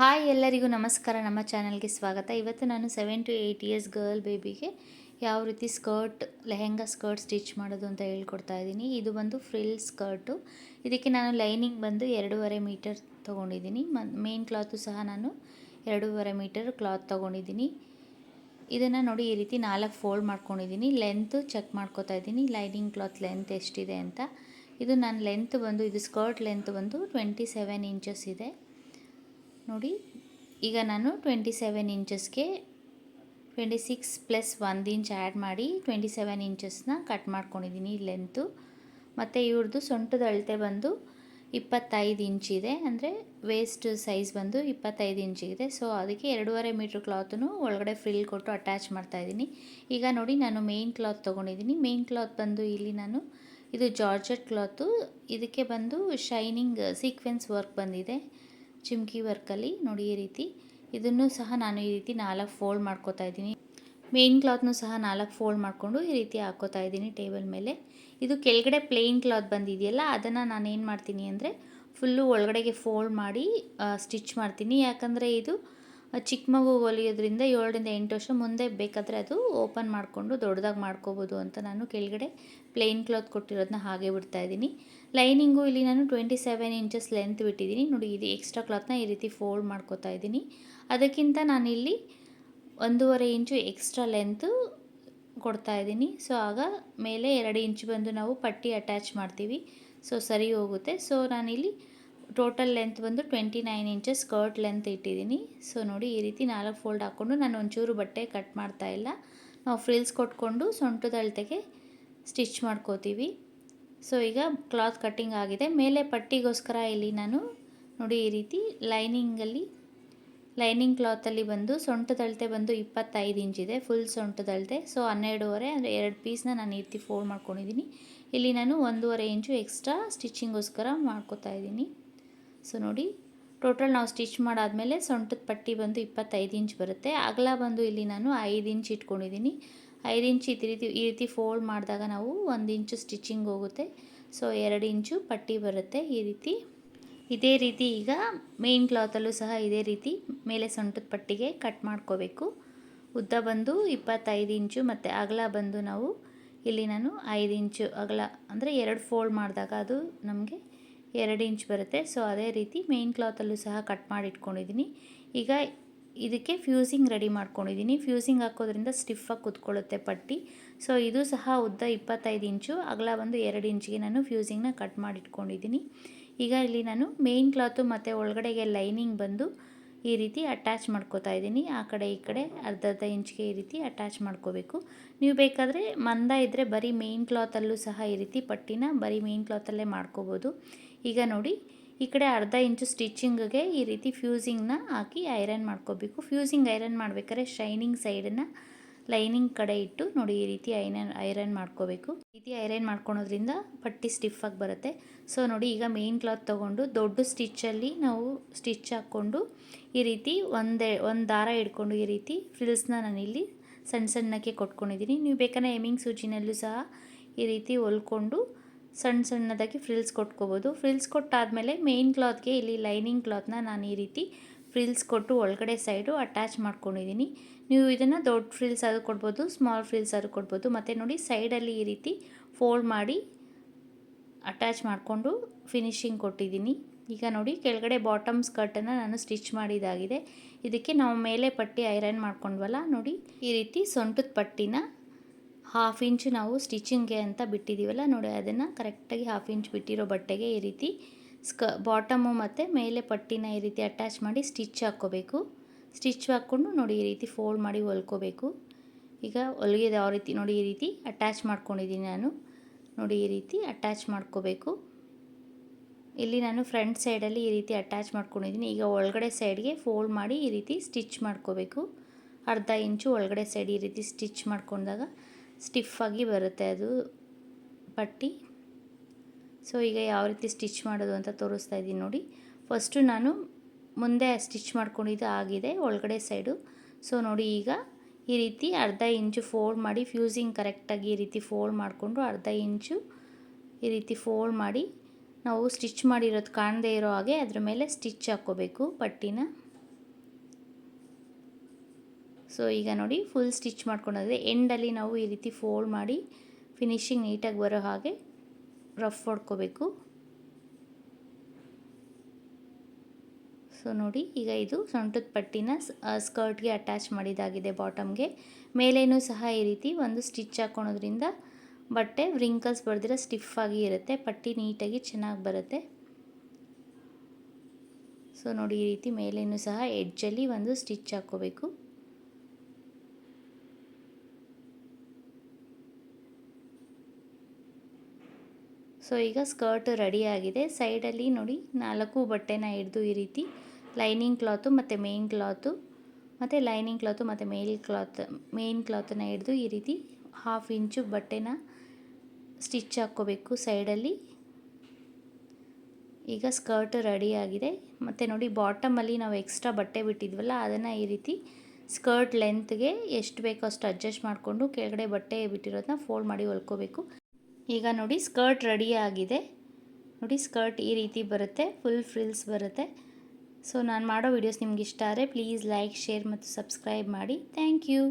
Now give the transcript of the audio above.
Hi ಎಲ್ಲರಿಗೂ ನಮಸ್ಕಾರ. ನಮ್ಮ ಚಾನಲ್ಗೆ ಸ್ವಾಗತ. ಇವತ್ತು ನಾನು seven to eight years girl ಬೇಬಿಗೆ ಯಾವ ರೀತಿ ಸ್ಕರ್ಟ್, ಲೆಹೆಂಗಾ ಸ್ಕರ್ಟ್ ಸ್ಟಿಚ್ ಮಾಡೋದು ಅಂತ ಹೇಳ್ಕೊಡ್ತಾ ಇದ್ದೀನಿ. ಇದು ಬಂದು ಫ್ರಿಲ್ ಸ್ಕರ್ಟು. ಇದಕ್ಕೆ ನಾನು ಲೈನಿಂಗ್ ಬಂದು ಎರಡೂವರೆ ಮೀಟರ್ ತೊಗೊಂಡಿದ್ದೀನಿ. ಮೇನ್ ಕ್ಲಾತು ಸಹ ನಾನು ಎರಡೂವರೆ ಮೀಟರ್ ಕ್ಲಾತ್ ತೊಗೊಂಡಿದ್ದೀನಿ. ಇದನ್ನು ನೋಡಿ ಈ ರೀತಿ ನಾಲ್ಕು ಫೋಲ್ಡ್ ಮಾಡ್ಕೊಂಡಿದ್ದೀನಿ. ಲೆಂತು ಚೆಕ್ ಮಾಡ್ಕೋತಾ ಇದ್ದೀನಿ. ಲೈನಿಂಗ್ ಕ್ಲಾತ್ ಲೆಂತ್ ಎಷ್ಟಿದೆ ಅಂತ. ಇದು ನನ್ನ ಲೆಂತ್ ಬಂದು, ಇದು ಸ್ಕರ್ಟ್ ಲೆಂತ್ ಬಂದು ಟ್ವೆಂಟಿ ಸೆವೆನ್ ಇಂಚಸ್ ಇದೆ. ನೋಡಿ, ಈಗ ನಾನು ಟ್ವೆಂಟಿ ಸೆವೆನ್ ಇಂಚಸ್ಗೆ ಟ್ವೆಂಟಿ ಸಿಕ್ಸ್ ಪ್ಲಸ್ ಒಂದು ಇಂಚ್ ಆ್ಯಡ್ ಮಾಡಿ ಟ್ವೆಂಟಿ ಸೆವೆನ್ ಇಂಚಸ್ನ ಕಟ್ ಮಾಡ್ಕೊಂಡಿದ್ದೀನಿ ಲೆಂತು ಮತ್ತು ಇವ್ರದ್ದು ಸೊಂಟದ ಅಳತೆ ಬಂದು ಇಪ್ಪತ್ತೈದು ಇಂಚಿದೆ ಅಂದರೆ ವೇಸ್ಟ್ ಸೈಜ್ ಬಂದು ಇಪ್ಪತ್ತೈದು ಇಂಚಿಗಿದೆ ಸೊ ಅದಕ್ಕೆ ಎರಡೂವರೆ ಮೀಟ್ರ್ ಕ್ಲಾತನ್ನು ಒಳಗಡೆ ಫ್ರಿಲ್ ಕೊಟ್ಟು ಅಟ್ಯಾಚ್ ಮಾಡ್ತಾಯಿದ್ದೀನಿ ಈಗ ನೋಡಿ, ನಾನು ಮೇಯ್ನ್ ಕ್ಲಾತ್ ತೊಗೊಂಡಿದ್ದೀನಿ ಮೇಯ್ನ್ ಕ್ಲಾತ್ ಬಂದು ಇಲ್ಲಿ ನಾನು ಇದು ಜಾರ್ಜೆಟ್ ಕ್ಲಾತು ಇದಕ್ಕೆ ಬಂದು ಶೈನಿಂಗ್ ಸೀಕ್ವೆನ್ಸ್ ವರ್ಕ್ ಬಂದಿದೆ. ಚಿಮ್ಕಿ ವರ್ಕಲ್ಲಿ ನೋಡಿ ಈ ರೀತಿ. ಇದನ್ನು ಸಹ ನಾನು ಈ ರೀತಿ ನಾಲ್ಕು ಫೋಲ್ಡ್ ಮಾಡ್ಕೋತಾ ಇದ್ದೀನಿ. ಮೇನ್ ಕ್ಲಾತ್ನು ಸಹ ನಾಲ್ಕು ಫೋಲ್ಡ್ ಮಾಡಿಕೊಂಡು ಈ ರೀತಿ ಹಾಕೋತಾ ಇದ್ದೀನಿ ಟೇಬಲ್ ಮೇಲೆ. ಇದು ಕೆಳಗಡೆ ಪ್ಲೇನ್ ಕ್ಲಾತ್ ಬಂದಿದೆಯಲ್ಲ, ಅದನ್ನು ನಾನು ಏನು ಮಾಡ್ತೀನಿ ಅಂದರೆ ಫುಲ್ಲು ಒಳಗಡೆಗೆ ಫೋಲ್ಡ್ ಮಾಡಿ ಸ್ಟಿಚ್ ಮಾಡ್ತೀನಿ. ಯಾಕಂದರೆ ಇದು ಚಿಕ್ಕ ಮಗು ಹೊಲಿಯೋದ್ರಿಂದ ಏಳರಿಂದ ಎಂಟು ವರ್ಷ ಮುಂದೆ ಬೇಕಾದರೆ ಅದು ಓಪನ್ ಮಾಡಿಕೊಂಡು ದೊಡ್ಡದಾಗಿ ಮಾಡ್ಕೋಬೋದು ಅಂತ ನಾನು ಕೆಳಗಡೆ ಪ್ಲೇನ್ ಕ್ಲಾತ್ ಕೊಟ್ಟಿರೋದನ್ನ ಹಾಗೆ ಬಿಡ್ತಾ ಇದ್ದೀನಿ. ಲೈನಿಂಗು ಇಲ್ಲಿ ನಾನು ಟ್ವೆಂಟಿ ಸೆವೆನ್ ಇಂಚಸ್ ಲೆಂತ್ ಬಿಟ್ಟಿದ್ದೀನಿ. ನೋಡಿ, ಇದು ಎಕ್ಸ್ಟ್ರಾ ಕ್ಲಾತ್ನ ಈ ರೀತಿ ಫೋಲ್ಡ್ ಮಾಡ್ಕೋತಾ ಇದ್ದೀನಿ. ಅದಕ್ಕಿಂತ ನಾನಿಲ್ಲಿ ಒಂದೂವರೆ ಇಂಚು ಎಕ್ಸ್ಟ್ರಾ ಲೆಂತು ಕೊಡ್ತಾ ಇದ್ದೀನಿ. ಸೊ ಆಗ ಮೇಲೆ ಎರಡು ಇಂಚು ಬಂದು ನಾವು ಪಟ್ಟಿ ಅಟ್ಯಾಚ್ ಮಾಡ್ತೀವಿ. ಸೊ ಸರಿ ಹೋಗುತ್ತೆ. ಸೊ ನಾನಿಲ್ಲಿ ಟೋಟಲ್ ಲೆಂತ್ ಬಂದು twenty nine inches skirt length ಇಟ್ಟಿದ್ದೀನಿ. ಸೊ ನೋಡಿ ಈ ರೀತಿ ನಾಲ್ಕು ಫೋಲ್ಡ್ ಹಾಕ್ಕೊಂಡು ನಾನು ಒಂಚೂರು ಬಟ್ಟೆ ಕಟ್ ಮಾಡ್ತಾ ಇಲ್ಲ. ನಾವು ಫ್ರಿಲ್ಸ್ ಕೊಟ್ಕೊಂಡು ಸೊಂಟದ ಅಳತೆಗೆ ಸ್ಟಿಚ್ ಮಾಡ್ಕೋತೀವಿ. ಸೊ ಈಗ ಕ್ಲಾತ್ ಕಟ್ಟಿಂಗ್ ಆಗಿದೆ. ಮೇಲೆ ಪಟ್ಟಿಗೋಸ್ಕರ ಇಲ್ಲಿ ನಾನು ನೋಡಿ ಈ ರೀತಿ ಲೈನಿಂಗಲ್ಲಿ ಲೈನಿಂಗ್ ಕ್ಲಾತಲ್ಲಿ ಬಂದು ಸೊಂಟದಳತೆ ಬಂದು ಇಪ್ಪತ್ತೈದು ಇದೆ ಫುಲ್ ಸೊಂಟದಳತೆ ಸೊ ಹನ್ನೆರಡೂವರೆ ಅಂದರೆ ಎರಡು ಪೀಸ್ನ ನಾನು ಈ ರೀತಿ ಫೋಲ್ಡ್ ಮಾಡ್ಕೊಂಡಿದ್ದೀನಿ. ಇಲ್ಲಿ ನಾನು ಒಂದೂವರೆ ಇಂಚು ಎಕ್ಸ್ಟ್ರಾ ಸ್ಟಿಚಿಂಗೋಸ್ಕರ ಮಾಡ್ಕೋತಾ ಇದ್ದೀನಿ. ಸೊ ನೋಡಿ ಟೋಟಲ್ ನಾವು ಸ್ಟಿಚ್ ಮಾಡಾದಮೇಲೆ ಸೊಂಟದ ಪಟ್ಟಿ ಬಂದು ಇಪ್ಪತ್ತೈದು ಇಂಚ್ ಬರುತ್ತೆ. ಅಗಲ ಬಂದು ಇಲ್ಲಿ ನಾನು ಐದು ಇಂಚ್ ಇಟ್ಕೊಂಡಿದ್ದೀನಿ ಐದು ಇಂಚ್ ಈ ರೀತಿ ಈ ರೀತಿ ಫೋಲ್ಡ್ ಮಾಡಿದಾಗ ನಾವು ಒಂದು ಇಂಚು ಸ್ಟಿಚಿಂಗ್ ಹೋಗುತ್ತೆ. ಸೊ ಎರಡು ಇಂಚು ಪಟ್ಟಿ ಬರುತ್ತೆ ಈ ರೀತಿ. ಇದೇ ರೀತಿ ಈಗ ಮೇನ್ ಕ್ಲಾತಲ್ಲೂ ಸಹ ಇದೇ ರೀತಿ ಮೇಲೆ ಸೊಂಟದ ಪಟ್ಟಿಗೆ ಕಟ್ ಮಾಡ್ಕೋಬೇಕು. ಉದ್ದ ಬಂದು ಇಪ್ಪತ್ತೈದು ಇಂಚು ಮತ್ತು ಅಗಲ ಬಂದು ನಾವು ಇಲ್ಲಿ ನಾನು ಐದು ಇಂಚು ಅಗಲ, ಅಂದರೆ ಎರಡು ಫೋಲ್ಡ್ ಮಾಡಿದಾಗ ಅದು ನಮಗೆ ಎರಡು ಇಂಚ್ ಬರುತ್ತೆ. ಸೊ ಅದೇ ರೀತಿ ಮೇನ್ ಕ್ಲಾತಲ್ಲೂ ಸಹ ಕಟ್ ಮಾಡಿ ಇಟ್ಕೊಂಡಿದ್ದೀನಿ ಈಗ ಇದಕ್ಕೆ ಫ್ಯೂಸಿಂಗ್ ರೆಡಿ ಮಾಡ್ಕೊಂಡಿದ್ದೀನಿ ಫ್ಯೂಸಿಂಗ್ ಹಾಕೋದ್ರಿಂದ ಸ್ಟಿಫಾಗಿ ಕುತ್ಕೊಳ್ಳುತ್ತೆ ಪಟ್ಟಿ. ಸೊ ಇದು ಸಹ ಉದ್ದ ಇಪ್ಪತ್ತೈದು ಇಂಚು. ಅಗಲ ಬಂದು ಎರಡು ಇಂಚಿಗೆ ನಾನು ಫ್ಯೂಸಿಂಗ್ನ ಕಟ್ ಮಾಡಿ ಇಟ್ಕೊಂಡಿದ್ದೀನಿ ಈಗ ಇಲ್ಲಿ ನಾನು ಮೇಯ್ನ್ ಕ್ಲಾತು ಮತ್ತು ಒಳಗಡೆಗೆ ಲೈನಿಂಗ್ ಬಂದು ಈ ರೀತಿ ಅಟ್ಯಾಚ್ ಮಾಡ್ಕೋತಾ ಇದ್ದೀನಿ. ಆ ಕಡೆ, ಈ ಕಡೆ ಅರ್ಧ ಅರ್ಧ ಇಂಚ್ಗೆ ಈ ರೀತಿ ಅಟ್ಯಾಚ್ ಮಾಡ್ಕೋಬೇಕು. ನೀವು ಬೇಕಾದರೆ ಮಂದ ಇದ್ದರೆ ಬರೀ ಮೇನ್ ಕ್ಲಾತಲ್ಲೂ ಸಹ ಈ ರೀತಿ ಪಟ್ಟಿನ ಬರೀ ಮೇನ್ ಕ್ಲಾತಲ್ಲೇ ಮಾಡ್ಕೋಬೋದು. ಈಗ ನೋಡಿ, ಈ ಕಡೆ ಅರ್ಧ ಇಂಚು ಸ್ಟಿಚಿಂಗ್ಗೆ ಈ ರೀತಿ ಫ್ಯೂಸಿಂಗ್ನ ಹಾಕಿ ಐರನ್ ಮಾಡ್ಕೋಬೇಕು. ಫ್ಯೂಸಿಂಗ್ ಐರನ್ ಮಾಡ್ಬೇಕಾದ್ರೆ ಶೈನಿಂಗ್ ಸೈಡನ್ನು ಲೈನಿಂಗ್ ಕಡೆ ಇಟ್ಟು ನೋಡಿ ಈ ರೀತಿ ಐರನ್ ಐರನ್ ಮಾಡ್ಕೋಬೇಕು. ಈ ರೀತಿ ಐರನ್ ಮಾಡ್ಕೊಳೋದ್ರಿಂದ ಪಟ್ಟಿ ಸ್ಟಿಫಾಗಿ ಬರುತ್ತೆ. ಸೊ ನೋಡಿ ಈಗ ಮೇನ್ ಕ್ಲಾತ್ ತೊಗೊಂಡು ದೊಡ್ಡ ಸ್ಟಿಚ್ಚಲ್ಲಿ ನಾವು ಸ್ಟಿಚ್ ಹಾಕ್ಕೊಂಡು ಈ ರೀತಿ ಒಂದೇ, ಒಂದು ದಾರ ಹಿಡ್ಕೊಂಡು ಈ ರೀತಿ ಫ್ರಿಲ್ಸ್ನ ನಾನಿಲ್ಲಿ ಸಣ್ಣ ಸಣ್ಣಕ್ಕೆ ಕೊಟ್ಕೊಂಡಿದ್ದೀನಿ. ನೀವು ಬೇಕಾದ್ರೆ ಎಮಿಂಗ್ ಸೂಚಿನಲ್ಲೂ ಸಹ ಈ ರೀತಿ ಹೊಲ್ಕೊಂಡು ಸಣ್ಣ ಸಣ್ಣದಾಗಿ ಫ್ರಿಲ್ಸ್ ಕೊಟ್ಕೋಬೋದು. ಫ್ರಿಲ್ಸ್ ಕೊಟ್ಟಾದಮೇಲೆ ಮೇನ್ ಕ್ಲಾತ್ಗೆ ಇಲ್ಲಿ ಲೈನಿಂಗ್ ಕ್ಲಾತ್ನ ನಾನು ಈ ರೀತಿ ಫ್ರಿಲ್ಸ್ ಕೊಟ್ಟು ಒಳಗಡೆ ಸೈಡು ಅಟ್ಯಾಚ್ ಮಾಡ್ಕೊಂಡಿದ್ದೀನಿ ನೀವು ಇದನ್ನು ದೊಡ್ಡ ಫ್ರಿಲ್ಸ್ ಅದು ಕೊಡ್ಬೋದು ಸ್ಮಾಲ್ ಫ್ರಿಲ್ಸ್ ಅದು ಕೊಡ್ಬೋದು. ಮತ್ತು ನೋಡಿ ಸೈಡಲ್ಲಿ ಈ ರೀತಿ ಫೋಲ್ಡ್ ಮಾಡಿ ಅಟ್ಯಾಚ್ ಮಾಡಿಕೊಂಡು ಫಿನಿಶಿಂಗ್ ಕೊಟ್ಟಿದ್ದೀನಿ ಈಗ ನೋಡಿ ಕೆಳಗಡೆ ಬಾಟಮ್ ಸ್ಕರ್ಟನ್ನು ನಾನು ಸ್ಟಿಚ್ ಮಾಡಿದಾಗಿದೆ. ಇದಕ್ಕೆ ನಾವು ಮೇಲೆ ಪಟ್ಟಿ ಐರನ್ ಮಾಡ್ಕೊಂಡ್ವಲ್ಲ, ನೋಡಿ ಈ ರೀತಿ ಸೊಂಟದ ಪಟ್ಟಿನ ಹಾಫ್ ಇಂಚು ನಾವು ಸ್ಟಿಚಿಂಗ್ಗೆ ಅಂತ ಬಿಟ್ಟಿದ್ದೀವಲ್ಲ ನೋಡಿ ಅದನ್ನು ಕರೆಕ್ಟಾಗಿ ಹಾಫ್ ಇಂಚ್ ಬಿಟ್ಟಿರೋ ಬಟ್ಟೆಗೆ ಈ ರೀತಿ ಸ್ಕ, ಬಾಟಮು ಮತ್ತು ಮೇಲೆ ಪಟ್ಟಿನ ಈ ರೀತಿ ಅಟ್ಯಾಚ್ ಮಾಡಿ ಸ್ಟಿಚ್ ಹಾಕ್ಕೋಬೇಕು. ಸ್ಟಿಚ್ ಹಾಕ್ಕೊಂಡು ನೋಡಿ ಈ ರೀತಿ ಫೋಲ್ಡ್ ಮಾಡಿ ಹೊಲ್ಕೋಬೇಕು. ಈಗ ಹೊಲಿಗೆದು ಯಾವ ರೀತಿ, ನೋಡಿ ಈ ರೀತಿ ಅಟ್ಯಾಚ್ ಮಾಡ್ಕೊಂಡಿದ್ದೀನಿ ನಾನು. ನೋಡಿ ಈ ರೀತಿ ಅಟ್ಯಾಚ್ ಮಾಡ್ಕೋಬೇಕು. ಇಲ್ಲಿ ನಾನು ಫ್ರಂಟ್ ಸೈಡಲ್ಲಿ ಈ ರೀತಿ ಅಟ್ಯಾಚ್ ಮಾಡ್ಕೊಂಡಿದ್ದೀನಿ. ಈಗ ಒಳಗಡೆ ಸೈಡ್ಗೆ ಫೋಲ್ಡ್ ಮಾಡಿ ಈ ರೀತಿ ಸ್ಟಿಚ್ ಮಾಡ್ಕೋಬೇಕು. ಅರ್ಧ ಇಂಚು ಒಳಗಡೆ ಸೈಡ್ ಈ ರೀತಿ ಸ್ಟಿಚ್ ಮಾಡ್ಕೊಂಡಾಗ ಸ್ಟಿಫಾಗಿ ಬರುತ್ತೆ ಅದು. ಪಟ್ಟಿ ಸೊ ಈಗ ಯಾವ ರೀತಿ ಸ್ಟಿಚ್ ಮಾಡೋದು ಅಂತ ತೋರಿಸ್ತಾ ಇದ್ದೀನಿ ನೋಡಿ. ಫಸ್ಟು ನಾನು ಮುಂದೆ ಸ್ಟಿಚ್ ಮಾಡ್ಕೊಂಡಿದ್ದು ಆಗಿದೆ, ಒಳಗಡೆ ಸೈಡು ಸೊ ನೋಡಿ ಈಗ ಈ ರೀತಿ ಅರ್ಧ ಇಂಚು ಫೋಲ್ಡ್ ಮಾಡಿ ಫ್ಯೂಸಿಂಗ್ ಕರೆಕ್ಟಾಗಿ ಈ ರೀತಿ ಫೋಲ್ಡ್ ಮಾಡಿಕೊಂಡು ಅರ್ಧ ಇಂಚು ಈ ರೀತಿ ಫೋಲ್ಡ್ ಮಾಡಿ ನಾವು ಸ್ಟಿಚ್ ಮಾಡಿರೋದು ಕಾಣದೇ ಇರೋ ಹಾಗೆ ಅದ್ರ ಮೇಲೆ ಸ್ಟಿಚ್ ಹಾಕ್ಕೋಬೇಕು ಪಟ್ಟಿನ. ಸೊ ಈಗ ನೋಡಿ ಫುಲ್ ಸ್ಟಿಚ್ ಮಾಡ್ಕೊಂಡಿದೆ. ಎಂಡಲ್ಲಿ ನಾವು ಈ ರೀತಿ ಫೋಲ್ಡ್ ಮಾಡಿ ಫಿನಿಶಿಂಗ್ ನೀಟಾಗಿ ಬರೋ ಹಾಗೆ ರಫ್ ಹೊಡ್ಕೋಬೇಕು. ಸೊ ನೋಡಿ, ಈಗ ಇದು ಸೊಂಟದ ಪಟ್ಟಿನ ಸ್ಕರ್ಟ್ಗೆ ಅಟ್ಯಾಚ್ ಮಾಡಿದಾಗಿದೆ ಬಾಟಮ್ಗೆ ಮೇಲೇನೂ ಸಹ ಈ ರೀತಿ ಒಂದು ಸ್ಟಿಚ್ ಹಾಕೊಳೋದ್ರಿಂದ ಬಟ್ಟೆ ವ್ರಿಂಕಲ್ಸ್ ಬರ್ದಿರೋ ಸ್ಟಿಫ್ ಆಗಿ ಇರುತ್ತೆ, ಪಟ್ಟಿ ನೀಟಾಗಿ ಚೆನ್ನಾಗಿ ಬರುತ್ತೆ. ಸೊ ನೋಡಿ, ಈ ರೀತಿ ಮೇಲೇನೂ ಸಹ ಎಡ್ಜಲ್ಲಿ ಒಂದು ಸ್ಟಿಚ್ ಹಾಕ್ಕೋಬೇಕು ಸೊ ಈಗ ಸ್ಕರ್ಟ್ ರೆಡಿ ಆಗಿದೆ. ಸೈಡಲ್ಲಿ ನೋಡಿ, ನಾಲ್ಕು ಬಟ್ಟೆನ ಹಿಡಿದು ಈ ರೀತಿ ಲೈನಿಂಗ್ ಕ್ಲಾತು ಮತ್ತು ಮೇನ್ ಕ್ಲಾತು ಮತ್ತು ಲೈನಿಂಗ್ ಕ್ಲಾತು ಮತ್ತು ಮೇಲ್ ಕ್ಲಾತ್ ಮೇನ್ ಕ್ಲಾತನ್ನು ಹಿಡಿದು ಈ ರೀತಿ ಹಾಫ್ ಇಂಚು ಬಟ್ಟೆನ ಸ್ಟಿಚ್ ಹಾಕ್ಕೋಬೇಕು ಸೈಡಲ್ಲಿ ಈಗ ಸ್ಕರ್ಟ್ ರೆಡಿ ಆಗಿದೆ. ಮತ್ತು ನೋಡಿ ಬಾಟಮಲ್ಲಿ ನಾವು ಎಕ್ಸ್ಟ್ರಾ ಬಟ್ಟೆ ಬಿಟ್ಟಿದ್ವಲ್ಲ, ಅದನ್ನು ಈ ರೀತಿ ಸ್ಕರ್ಟ್ ಲೆಂತ್ಗೆ ಎಷ್ಟು ಬೇಕೋ ಅಷ್ಟು ಅಡ್ಜಸ್ಟ್ ಮಾಡಿಕೊಂಡು ಕೆಳಗಡೆ ಬಟ್ಟೆ ಬಿಟ್ಟಿರೋದನ್ನ ಫೋಲ್ಡ್ ಮಾಡಿ ಹೊಲ್ಕೋಬೇಕು. ಈಗ ನೋಡಿ ಸ್ಕರ್ಟ್ ರೆಡಿ ಆಗಿದೆ. ನೋಡಿ ಸ್ಕರ್ಟ್ ಈ ರೀತಿ ಬರುತ್ತೆ ಫುಲ್ ಫ್ರಿಲ್ಸ್ ಬರುತ್ತೆ. ಸೊ ನಾನು ಮಾಡೋ ವೀಡಿಯೋಸ್ ನಿಮ್ಗೆ ಇಷ್ಟ ಆದರೆ ಪ್ಲೀಸ್ ಲೈಕ್ ಶೇರ್ ಮತ್ತು ಸಬ್ಸ್ಕ್ರೈಬ್ ಮಾಡಿ. Thank you